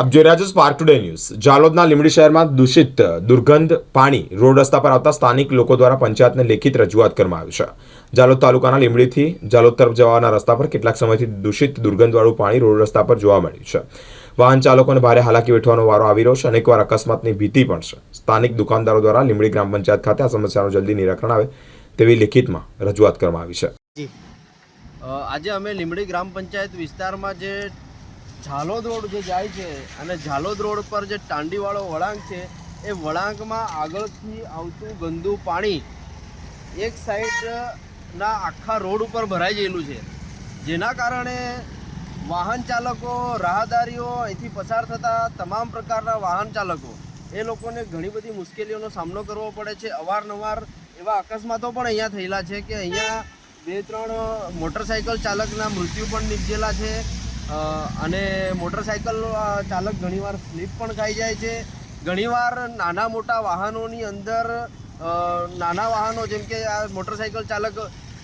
આપ જોઈ રહ્યા છો સ્પાર્ક ટુડે ન્યૂઝ જાલોદના લીમડી શહેરમાં દૂષિત દુર્ગંધ, પાણી, રોડ રસ્તા પર આવતા સ્થાનિક લોકો દ્વારા પંચાયતને લેખિત રજૂઆત કરવામાં આવી છે. જાલોદ તાલુકાના લીમડીથી જાલોદ તરફ જવાના રસ્તા પર કેટલાક સમયથી દૂષિત દુર્ગંધવાળું પાણી રોડ રસ્તા પર જોવા મળ્યું છે. વાહન ચાલકોને ભારે હાલાકી વેઠવાનો વારો આવી રહ્યો છે. અનેકવાર અકસ્માતની ભીતિ પણ છે. સ્થાનિક દુકાનદારો દ્વારા લીમડી ગ્રામ પંચાયત ખાતે આ સમસ્યાનું જલ્દી નિરાકરણ આવે તેવી લેખિતમાં રજૂઆત કરવામાં આવી છે. આજે અમે લીમડી ગ્રામ પંચાયત વિસ્તારમાં જે ઝાલોદ રોડ જે જાય છે અને ઝાલોદ રોડ પર જે ટાંડીવાળો વળાંક છે, એ વળાંકમાં આગળથી આવતું ગંદુ પાણી એક સાઈડના આખા રોડ ઉપર ભરાઈ ગયેલું છે. જેના કારણે વાહન ચાલકો, રાહદારીઓ અહીંથી પસાર થતા તમામ પ્રકારના વાહન ચાલકો, એ લોકોને ઘણી બધી મુશ્કેલીઓનો સામનો કરવો પડે છે. અવારનવાર એવા અકસ્માતો પણ અહીંયા થયેલા છે કે અહીંયા બે, ત્રણ મોટરસાઇકલ ચાલકના મૃત્યુ પણ નીપજેલા છે. અને મોટરસાઇકલ ચાલક ઘણીવાર સ્લીપ પણ ખાઈ જાય છે. ઘણીવાર નાના મોટા વાહનોની અંદર નાના વાહનો જેમ કે આ મોટરસાઇકલ ચાલક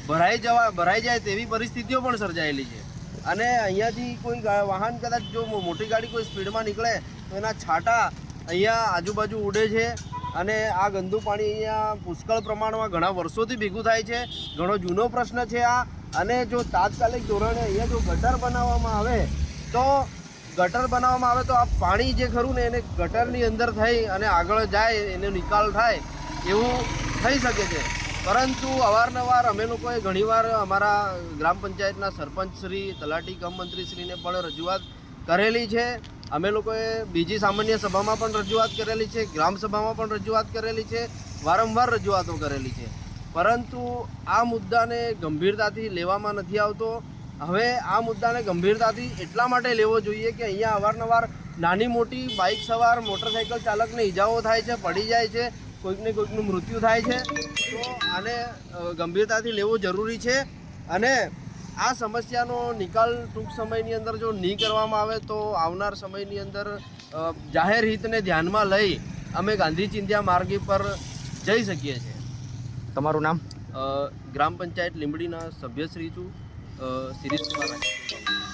ભરાઈ જવા, ભરાઈ જાય તેવી પરિસ્થિતિઓ પણ સર્જાયેલી છે. અને અહીંયાથી કોઈ વાહન કદાચ જો મોટી ગાડી કોઈ સ્પીડમાં નીકળે, તો એના છાંટા અહીંયા આજુબાજુ ઉડે છે. અને આ ગંદુ પાણી અહીંયા પુષ્કળ પ્રમાણમાં ઘણા વર્ષોથી ભેગું થાય છે. ઘણો જૂનો પ્રશ્ન છે આ. અને જો તાત્કાલિક ધોરણે અહીંયા જો ગટર બનાવવામાં આવે, તો ગટર બનાવવામાં આવે તો આ પાણી જે ખરું ને એને ગટરની અંદર થઈ અને આગળ જાય, એનો નિકાલ થાય, એવું થઈ શકે છે. પરંતુ અવારનવાર અમે લોકોએ ઘણીવાર અમારા ગ્રામ પંચાયતના સરપંચ શ્રી, તલાટી કમ મંત્રીશ્રીને પણ રજૂઆત કરેલી છે. અમે લોકોએ બીજી સામાન્ય સભામાં પણ રજૂઆત કરેલી છે, ગ્રામ સભામાં પણ રજૂઆત કરેલી છે, વારંવાર રજૂઆતો કરેલી છે. પરંતુ આ મુદ્દાને ગંભીરતાથી લેવામાં નથી આવતો. હવે આ મુદ્દાને ગંભીરતાથી એટલા માટે લેવો જોઈએ કે અહીંયા અવારનવાર નાની મોટી બાઇક સવાર, મોટરસાઇકલ ચાલકને ઈજાઓ થાય છે, પડી જાય છે, કોઈકને કોઈકનું મૃત્યુ થાય છે. તો આને ગંભીરતાથી લેવો જરૂરી છે. અને આ સમસ્યાનો નિકાલ ટૂંક સમયની અંદર જો નહીં કરવામાં આવે તો આવનાર સમયની અંદર જાહેર હિતને ધ્યાનમાં લઈ અમે ગાંધી ચિંધ્યા માર્ગે પર જઈ શકીએ છીએ. તમારું નામ ગ્રામ પંચાયત લીંબડીના સભ્યશ્રી છું શિરીષ કુમાર.